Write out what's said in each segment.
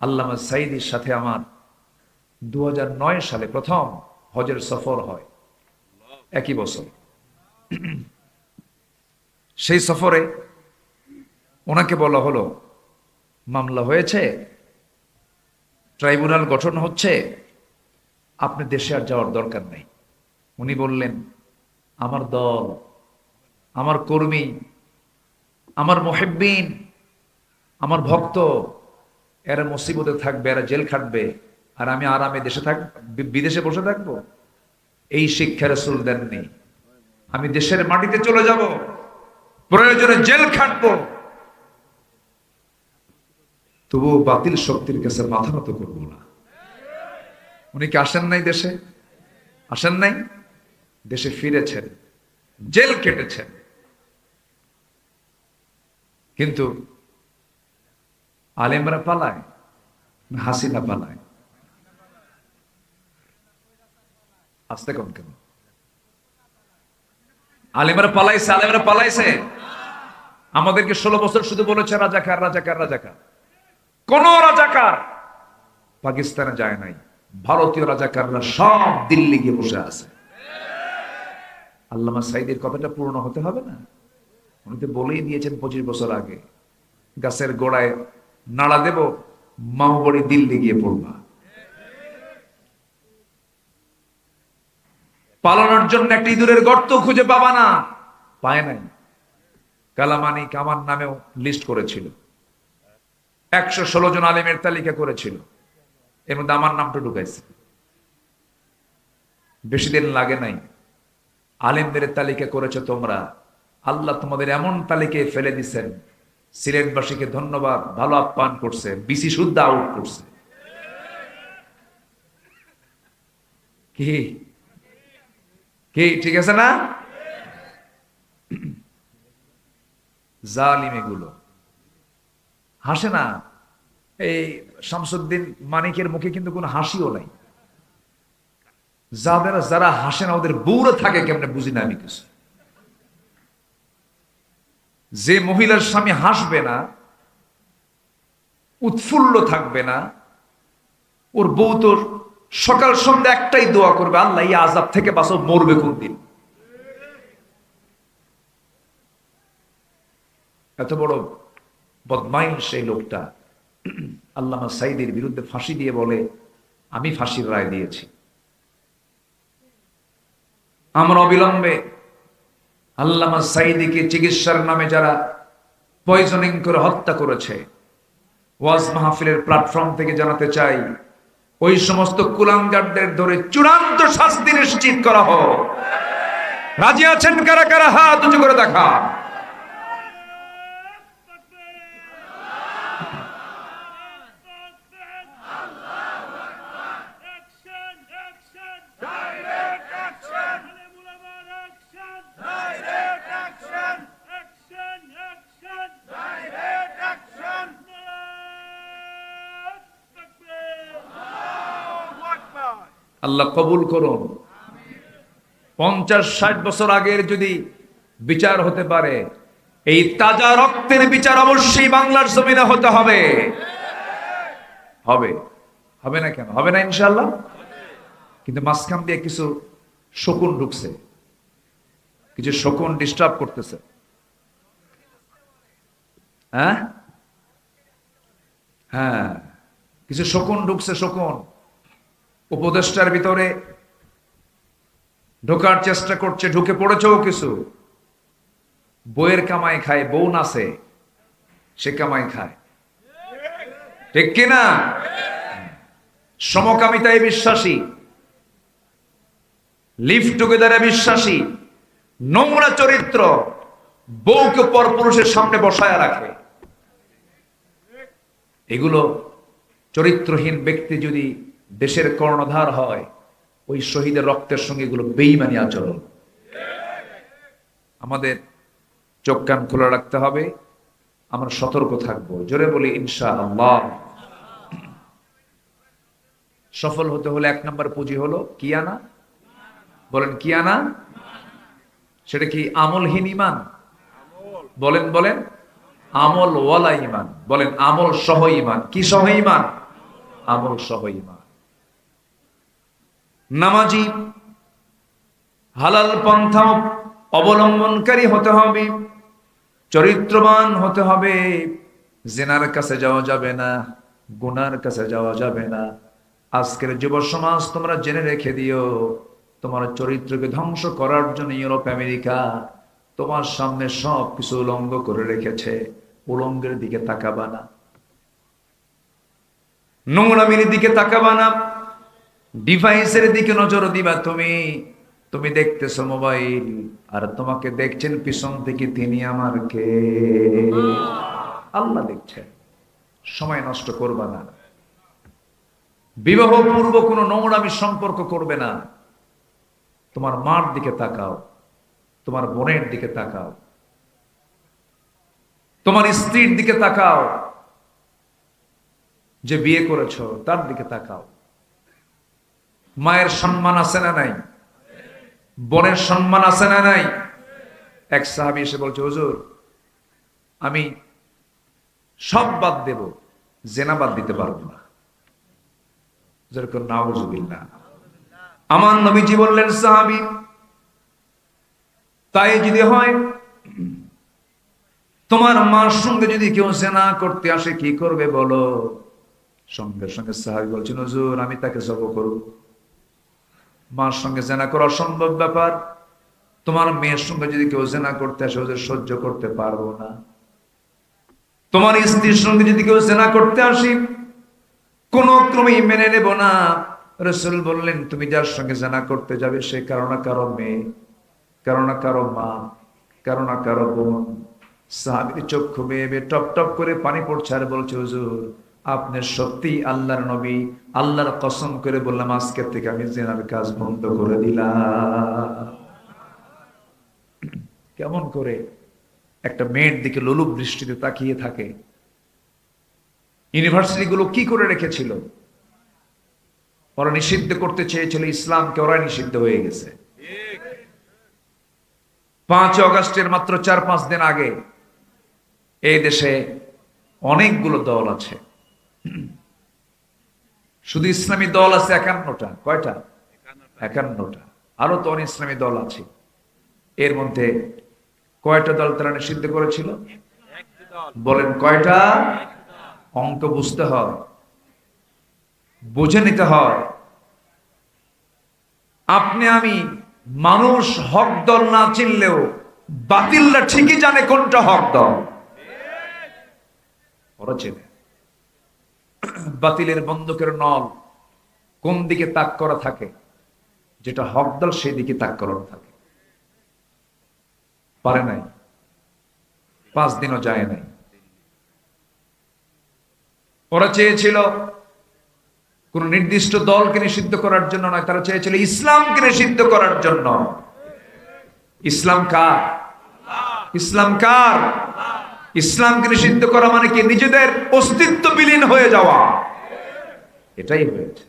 আল্লামা সাইদির সাথে আমার দু হাজার নয় সালে প্রথম হজের সফর হয়। একই বছর। সেই সফরে ওনাকে বলা হলো, মামলা হয়েছে, ট্রাইব্যুনাল গঠন হচ্ছে, আপনি দেশে আর যাওয়ার দরকার নেই। উনি বললেন, আমার দল, আমার কর্মী, আমার মহেব্বিন, আমার ভক্ত এরা মুসিবতে থাকবে, এরা জেল খাটবে, আর আমি আরামে দেশে থাক বিদেশে বসে থাকব? এই শিক্ষা রসুল দেননি। আমি দেশের মাটিতে চলে যাব, প্রয়োজনে জেল খাটবো। তবুও বাতিল শক্তির কাছে মাথা নত করব না। উনি কি আসেন নাই দেশে? আসেন নাই? দেশে ফিরেছেন, জেল কেটেছেন। কিন্তু আলেমরা পালায় না হাসিনা পালায়। আসতে কম কেন? আলেমরা পালাইছে আলেমরা পালাইছে। আমাদেরকে ষোলো বছর শুধু বলেছে, রাজাকার রাজাকার রাজাকার। কোন রাজাকার পাকিস্তানে যায় নাই। ভারতীয় রাজাকাররা সব দিল্লি গিয়ে বসে আছে। আল্লামা সাইদের কথাটা পূর্ণ হতে হবে না? উনি তো বলেই দিয়েছেন পঁচিশ বছর আগে। গাছের গোড়ায় নাড়া দেব মাহবড়ি দিল্লি গিয়ে পড়বা। পালানোর জন্য একটা ইঁদুরের গর্ত খুঁজে পাবা না। পায় নাই। কালামানিক আমার নামেও লিস্ট করেছিল। একশো ষোলো জন আলিমের তালিকা করেছিল। এর মধ্যে আমার নামটা ঢুকাইছে। বেশি দিন লাগে নাই। আলিমদের তালিকা করেছ তোমরা। আল্লাহ তোমাদের এমন তালিকায় ফেলে দিছেন সিলেটবাসীকে ধন্যবাদ, ভালো আপ্যায়ন করছে, বিসি শুদ্ধ আউট করছে। কি? কি, ঠিক আছে না? জালিম এগুলো হাসে না? এই শামসুদ্দিন মানিকের মুখে কিন্তু কোনো হাসিও নাই। যাদের, যারা হাসে না, ওদের বউরে থাকে কেমনে বুঝি না আমি কিছু? যে মহিলার স্বামী হাসবে না, উৎফুল্ল থাকবে না, ওর বউ তোর সকাল সন্ধ্যা একটাই দোয়া করবে, আল্লাহ এই আজাব থেকে বাঁচো মরবে কোন দিন? এত বড় বদমাইল সেই লোকটা। আল্লামা সাইদের বিরুদ্ধে ফাঁসি দিয়ে বলে, আমি ফাঁসির রায় দিয়েছি। আমরা অবিলম্বে আল্লামা সাইদিকে চিকিৎসার নামে যারা পয়জনিং করে হত্যা করেছে, ওয়াজ মাহফিলের প্ল্যাটফর্ম থেকে জানাতে চাই, ওই সমস্ত কুলাঙ্গারদের ধরে চূড়ান্ত শাস্তি নিশ্চিত করা হোক। রাজি আছেন কারা কারা? হাত উঁচু করে দেখা আল্লাহ কবুল করুন। পঞ্চাশ, ষাট বছর আগের যদি বিচার হতে পারে, এই তাজা রক্তের বিচার অবশ্যই বাংলার জমিনে হতে হবে। হবে। হবে না কেন? হবে না ইনশাল্লাহ কিন্তু মাঝখান দিয়ে কিছু শকুন ঢুকছে। কিছু শকুন ডিস্টার্ব করতেছে। হ্যাঁ? হ্যাঁ। কিছু শকুন ঢুকছে, শকুন। উপদেষ্টার ভিতরে ঢোকার চেষ্টা করছে, ঢুকে পড়েছেও কিছু। বইয়ের কামাই খায়, বউ নাচে, সে কামাই খায়। ঠিক কিনা? সমকামিতায় বিশ্বাসী লিভ টুগেদারে বিশ্বাসী, নোংরা চরিত্র, বউকে পরপুরুষের সামনে বসায় রাখে। এগুলো চরিত্রহীন ব্যক্তি যদি দেশের কর্ণধার হয়, ওই শহীদের রক্তের সঙ্গে এগুলো বেইমানি আচরণ। আমাদের চোখ কান খোলা রাখতে হবে, আমরা সতর্ক থাকব। জোরে বলি ইনশা আল্লাহ সফল হতে হলে এক নম্বর পুঁজি হলো কি আনা বলেন কি আনা সেটা কি আমলহীন ইমান বলেন বলেন। আমল ওয়ালা ইমান বলেন আমল সহ ইমান কি সহ ইমান আমল সহ ইমান নামাজি, হালাল পন্থা অবলম্বনকারী হতে হবে, চরিত্রবান হতে হবে, জেনার কাছে যাওয়া যাবে না, গুনার কাছে যাওয়া যাবে না। আজকের যুব সমাজ তোমরা জেনে রেখে দিও, তোমার চরিত্রকে ধ্বংস করার জন্য ইউরোপ, আমেরিকা তোমার সামনে সব কিছু উলঙ্গ করে রেখেছে, উলঙ্গের দিকে তাকাবা না। নোংরামির দিকে তাকাবা না। ডিভাইসের দিকে নজর দিবা তুমি। তুমি দেখতেছো মোবাইল। আর তোমাকে দেখছেন পিছন থেকে তিনি আমার কে? আল্লাহ দেখছেন। সময় নষ্ট করবা না। বিবাহ পূর্ব কোনো নোংরামি সম্পর্ক করবে না। তোমার মার দিকে তাকাও। তোমার বোনের দিকে তাকাও। তোমার স্ত্রীর দিকে তাকাও। যে বিয়ে করেছ, তার দিকে তাকাও। মায়ের সম্মান আছে না নাই? বোনের সম্মান আছে না নাই? এক সাহাবি এসে বলছে, হুজুর, আমি সব বাদ দেব, জেনা বাদ দিতে পারব না। যেরকম নাউজুবিল্লাহ। আমার নবীজি বললেন, সাহাবি, তাই যদি হয়, তোমার মার সঙ্গে যদি কেউ জেনা করতে আসে, কি করবে বলো? সঙ্গে সঙ্গে সাহাবি বলছেন, হুজুর, আমি তাকে জব করব। মার সঙ্গে জেনা করা অসম্ভব ব্যাপার। তোমার মেয়ের সঙ্গে যদি কেউ জেনা করতে আসে, ওদের সহ্য করতে পারব না। তোমার স্ত্রীর সঙ্গে যদি কেউ জেনা করতে আসি, কোন ক্রমেই মেনে নেব না। রসুল বললেন, তুমি যার সঙ্গে জানা করতে যাবে, সে কারও কারও মেয়ে, কারও কারও মা, কারও কারও বোন। সাহাবির চক্ষু বেয়ে টপ টপ করে পানি পড়ছে আর বলছে, হুজুর আপনি সত্যি আল্লাহর নবী, আল্লাহর কসম করে বললাম, আজকের থেকে আমি জেনার কাজ বন্ধ করে দিলাম। কেমন করে? একটা মেয়ের দিকে লোলুপ দৃষ্টিতে তাকিয়ে থাকে। ইউনিভার্সিটি গুলো কি করে রেখেছিল? ওরা নিষিদ্ধ করতে চেয়েছিল, ইসলামকে ওরা নিষিদ্ধ হয়ে গেছে। পাঁচ অগস্টের মাত্র চার পাঁচ দিন আগে এই দেশে অনেকগুলো দল আছে। শুধু ইসলামী দল আছে একান্নটা, কয়টা? একান্নটা। আরও তো অনেক ইসলামী দল আছে। এর মধ্যে কয়টা দল তারা নিষিদ্ধ করেছিল? বলেন কয়টা? অঙ্ক বুঝতে হয়, বুঝে নিতে হয়। আপনি আমি মানুষ, হক দল না চিনলেও বাতিলরা ঠিকই জানে কোনটা হক দল। ওরা চেনে। বাতিলের বন্ধকের নল কোন দিকে তাক করা থাকে, যেটা হক দল সেই দিকে তাক করানো থাকে। পারে নাই, পাঁচ দিনও যায় নাই। ওরা চেয়েছিল কোন নির্দিষ্ট দলকে নিষিদ্ধ করার জন্য নয়, তারা চেয়েছিল ইসলামকে নিষিদ্ধ করার জন্য। ইসলাম কার? ইসলাম কার? ইসলামকে নিষিদ্ধ করা মানে কি? নিজেদের অস্তিত্ব বিলীন হয়ে যাওয়া। এটাই হয়েছে।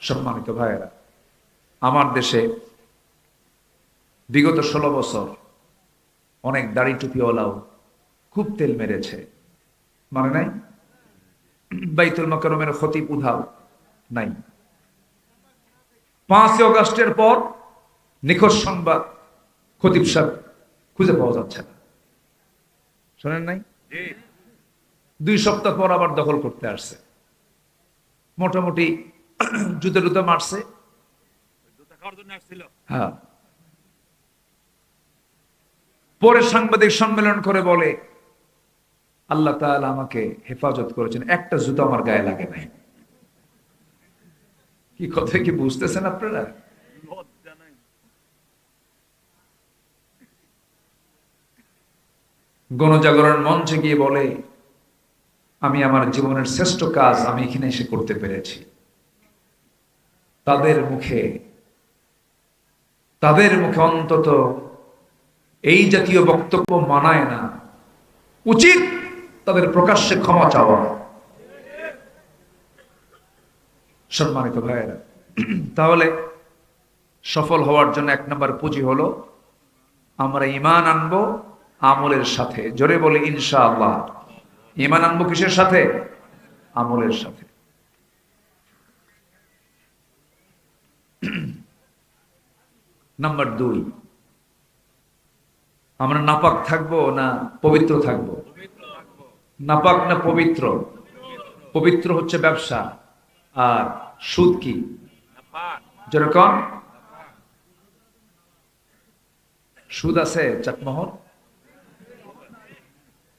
সম্মানিত ভাইয়েরা, আমার দেশে বিগত ষোলো বছর অনেক দাড়ি টুপিওয়ালাও খুব তেল মেরেছে। মানে নাই? বাইতুল মকরমের খতিব উধাও নাই। পাঁচই অগস্টের পর নিখোঁজ সংবাদ খতিব সাহেব খুঁজে পাওয়া যাচ্ছে না। শোনেন নাই? দুই সপ্তাহ পর আবার দখল করতে আসছে। মোটামুটি জুতে টুতে মারছে। জুতা আসছিল। হ্যাঁ। পরে সাংবাদিক সম্মেলন করে বলে আল্লাহ তাআলা আমাকে হেফাজত করেছেন একটা জুতো আমার গায়ে লাগে নাই। কি কথা কি বুঝতেছেন আপনারা লজ্জা নাই গণজাগরণ মঞ্চে গিয়ে বলে, আমি আমার জীবনের শ্রেষ্ঠ কাজ আমি এখানে এসে করতে পেরেছি। তাদের মুখে তাদের মুখে অন্তত এই জাতীয় বক্তব্য মানায় না। উচিত তাদের প্রকাশ্যে ক্ষমা চাওয়া। সম্মানিত ভাইয়েরা, তাহলে সফল হওয়ার জন্য এক নম্বর পুঁজি হলো, আমরা ইমান আনব আমলের সাথে। জোরে বলে, ইনশাআল্লাহ। ইমান আনব কিসের সাথে? আমলের সাথে। নাম্বার দুই, আমরা নাপাক থাকব না পবিত্র থাকব? নাপাক না পবিত্র? পবিত্র হচ্ছে ব্যবসা। আর সুদ কি? যেরকম সুদ আছে চাটমোহর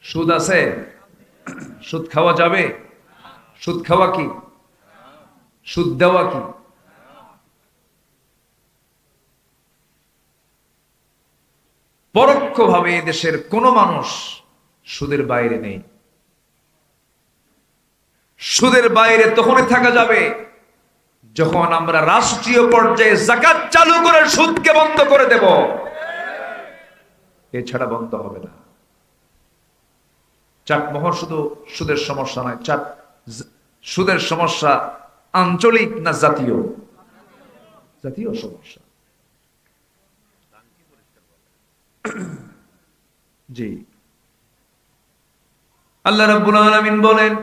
সুদ আছে? সুদ খাওয়া যাবে? সুদ খাওয়া কি? সুদ দেওয়া কি? পরোক্ষভাবে দেশের কোনো মানুষ সুদের বাইরে নেই। সুদের বাইরে তখনই থাকা যাবে যখন আমরা রাষ্ট্রীয় পর্যায়ে জাকাত চালু করে সুদকে বন্ধ করে দেব। এছাড়া বন্ধ হবে না। চাটমোহর শুধু সুদের সমস্যা নয় চাট জ- সুদের সমস্যা আঞ্চলিক না জাতীয় জাতীয় সমস্যা জি আল্লাহ রাব্বুল আলামিন বলেন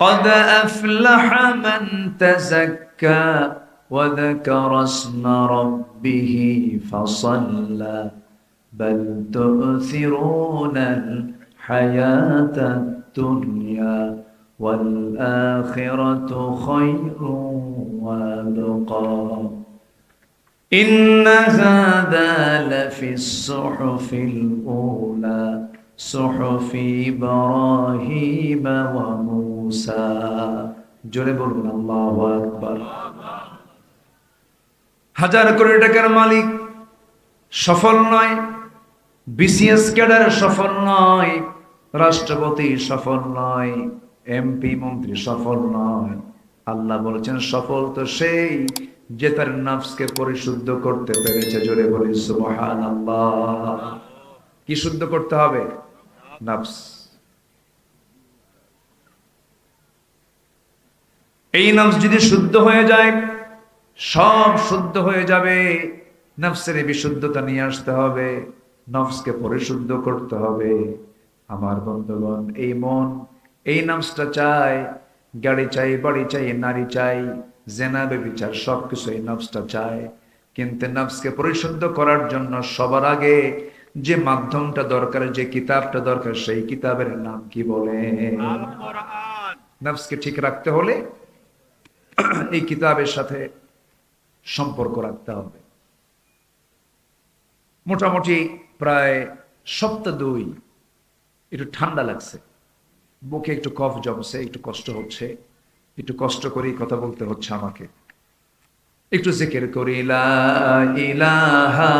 قد أفلح من تزكى وذكر اسم ربه فصلى بل تؤثرون الحياة الدنيا والآخرة خير وأبقى إن هذا لفي الصحف الأولى صحف إبراهيم وموسى জোরে বলুন আল্লাহু আকবার হাজার কোটি টাকার মালিক সফল নয় বিসিএস ক্যাডার সফল নয়, রাষ্ট্রপতি সফল নয় এমপি মন্ত্রী সফল নয়। আল্লাহ বলেছেন, সফল তো সেই যে তার নফসকে পরিশুদ্ধ করতে পেরেছে। জোরে বলি সুবহান কি শুদ্ধ করতে হবে? নফস। এই নফস যদি শুদ্ধ হয়ে যায়, সব শুদ্ধ হয়ে যাবে। নাফসের বিশুদ্ধতা নিয়ে আসতে হবে। নফসকে পরিশুদ্ধ করতে হবে। আমার বন্ধুগণ এই মন এই নফসটা চাই গাড়ি চাই বাড়ি চাই নারী চাই জেনা বেবিচার সবকিছু এই নফসটা চায় কিন্তু নফসকে পরিশুদ্ধ করার জন্য সবার আগে যে মাধ্যমটা দরকার যে কিতাবটা দরকার সেই কিতাবের নাম কি বলে? নফসকে ঠিক রাখতে হলে এই কিতাবের সাথে সম্পর্ক রাখতে হবে। মোটামুটি প্রায় সপ্তাহ দুই একটু ঠান্ডা লাগছে। বুকে একটু কফ জমছে, একটু কষ্ট হচ্ছে, একটু কষ্ট করেই কথা বলতে হচ্ছে আমাকে। একটু জিকের করি ইলাহা